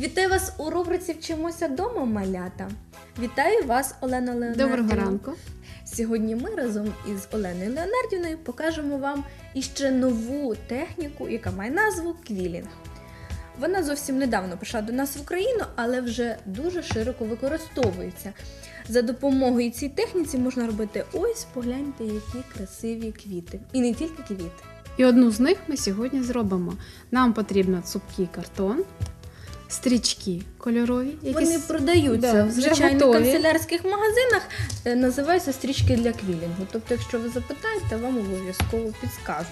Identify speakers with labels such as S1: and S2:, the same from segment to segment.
S1: Вітаю вас у рубриці Вчимося дома, малята. Вітаю вас, Олена Леонардівна.
S2: Доброго ранку.
S1: Сьогодні ми разом із Оленою Леонардівною покажемо вам іще нову техніку, яка має назву квілінг. Вона зовсім недавно прийшла до нас в Україну, але вже дуже широко використовується. За допомогою цій техніці можна робити ось погляньте, які красиві квіти. І не тільки квіти.
S2: І одну з них ми сьогодні зробимо. Нам потрібно цупкий картон, стрічки кольорові, які
S1: Вони продаються
S2: Да,
S1: в звичайних
S2: готові.
S1: канцелярських магазинах, е, називаються стрічки для квілінгу. Тобто, якщо ви запитаєте, вам обов'язково підскажуть.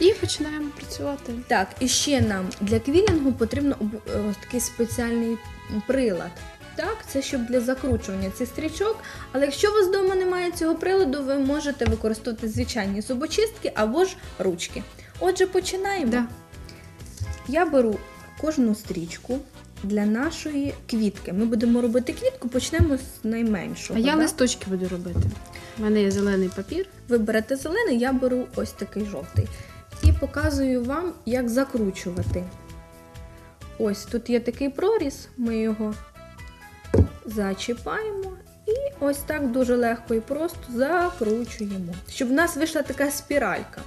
S2: і починаємо працювати.
S1: Так, і ще нам для квілінгу потрібно е, такий спеціальний прилад. Так, це щоб для закручування цих стрічок. Але якщо у вас вдома немає цього приладу, ви можете використовувати звичайні зубочистки або ж ручки. Отже, починаємо.
S2: Да.
S1: Я беру кожну стрічку для нашої квітки. Ми будемо робити квітку, почнемо з найменшого.
S2: А я
S1: да?
S2: листочки буду робити. У мене є зелений папір.
S1: Ви берете зелений, я беру ось такий жовтий. І показую вам, як закручувати. Ось тут є такий проріз, ми його зачіпаємо і ось так дуже легко і просто закручуємо. Щоб в нас вийшла така спіралька.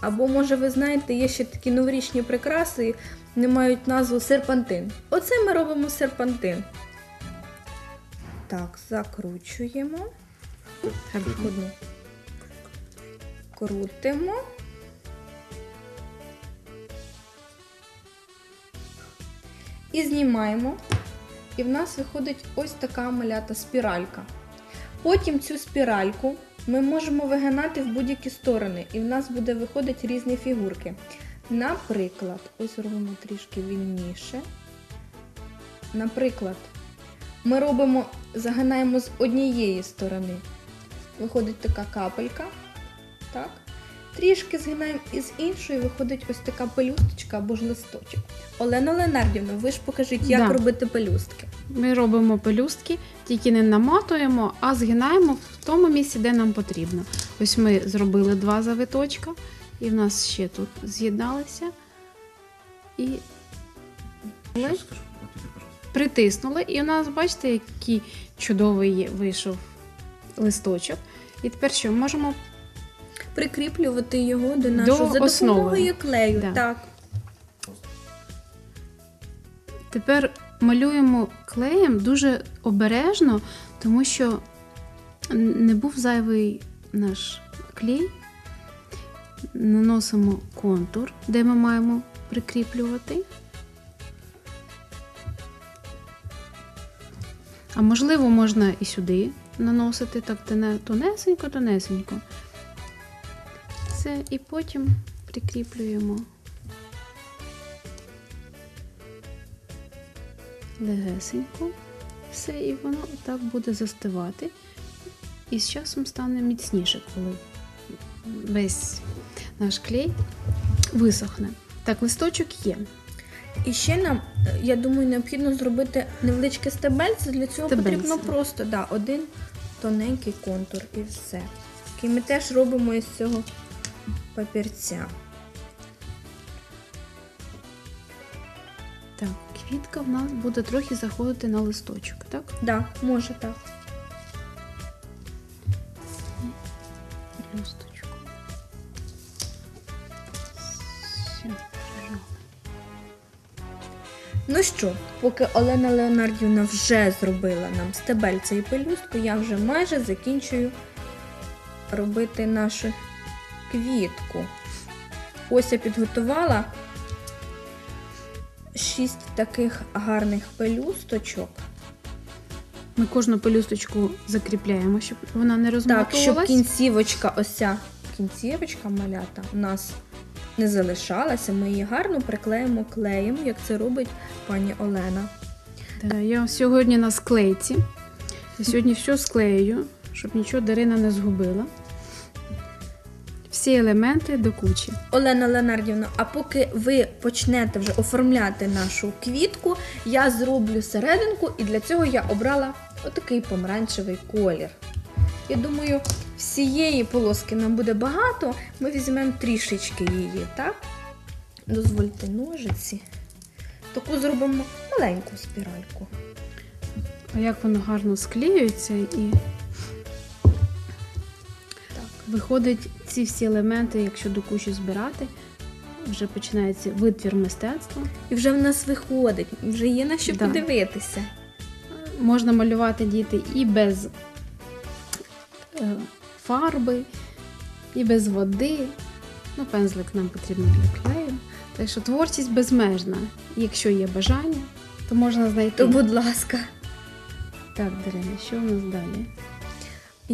S1: Або, може, ви знаєте, є ще такі новорічні прикраси, не мають назву серпантин. Оце ми робимо серпантин. Так, закручуємо. Одну. Крутимо. І знімаємо. І в нас виходить ось така малята спіралька. Потім цю спіральку ми можемо вигинати в будь-які сторони, і в нас буде виходити різні фігурки. Наприклад, ось робимо трішки вільніше. Наприклад, ми робимо, загинаємо з однієї сторони. Виходить така капелька. Так. Трішки згинаємо і з іншої виходить ось така пелюсточка або ж листочок. Олена Ленардівна, ви ж покажіть, як
S2: Да.
S1: робити пелюстки.
S2: Ми робимо пелюстки, тільки не наматуємо, а згинаємо в тому місці, де нам потрібно. Ось ми зробили два завиточка, і в нас ще тут з'єдналися. І
S3: Сейчас скажу. Вот тебе, пожалуйста.
S2: притиснули, і у нас, бачите, який чудовий є- вийшов листочок. І тепер що? Можемо
S1: Прикріплювати його до нашого за
S2: основи.
S1: допомогою клею.
S2: Да.
S1: Так.
S2: Тепер малюємо клеєм дуже обережно, тому що не був зайвий наш клей. Наносимо контур, де ми маємо прикріплювати. А можливо, можна і сюди наносити так тоне- тонесенько, тонесенько. Все, і потім прикріплюємо. легесенько. Все, і воно так буде застивати. І з часом стане міцніше, коли весь наш клей висохне. Так, листочок є.
S1: І ще нам, я думаю, необхідно зробити невеличке стебельце. Для цього
S2: Стебельце.
S1: потрібно просто да, один тоненький контур і все. Який ми теж робимо із цього папірця.
S2: Так, квітка в нас буде трохи заходити на листочок, так?
S1: Да, може так.
S2: Листочку. Все.
S1: Ну що, поки Олена Леонардівна вже зробила нам стебельце і пелюстку, я вже майже закінчую робити нашу квітку. Ось я підготувала шість таких гарних пелюсточок.
S2: Ми кожну пелюсточку закріпляємо, щоб вона не
S1: Так, щоб кінцівочка, ось ця кінцівочка малята у нас не залишалася. Ми її гарно приклеїмо клеєм, як це робить пані Олена.
S2: Да, я сьогодні на склейці. Я сьогодні все склею, щоб нічого Дарина не згубила. Всі елементи до кучі.
S1: Олена Леонардівна, а поки ви почнете вже оформляти нашу квітку, я зроблю серединку, і для цього я обрала отакий помаранчевий колір. Я думаю, всієї полоски нам буде багато. Ми візьмемо трішечки її, так? Дозвольте ножиці. Таку зробимо маленьку спіральку.
S2: А як воно гарно склеюється і. Виходить ці всі елементи, якщо до кучі збирати, вже починається витвір мистецтва.
S1: І вже в нас виходить, вже є на що
S2: Да.
S1: подивитися.
S2: Можна малювати діти і без е, фарби, і без води. Ну, пензлик нам потрібно для клею. Так що творчість безмежна. Якщо є бажання, то можна знайти.
S1: То, будь ласка,
S2: Так, Дарина, що у нас далі?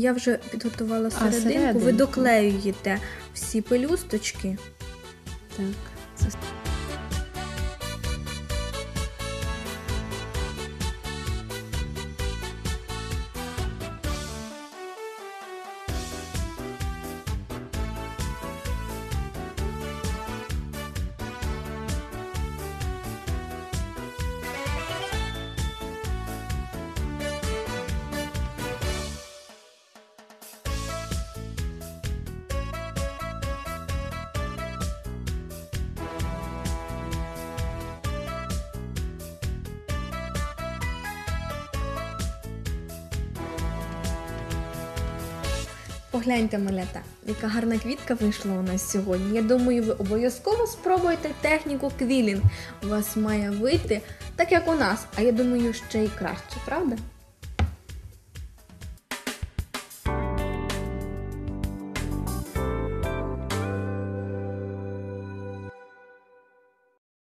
S1: Я вже підготувала серединку, ви доклеюєте всі пелюсточки.
S2: Так, це
S1: Погляньте, малята, яка гарна квітка вийшла у нас сьогодні. Я думаю, ви обов'язково спробуєте техніку квілінг. У вас має вийти так, як у нас, а я думаю, ще й краще, правда?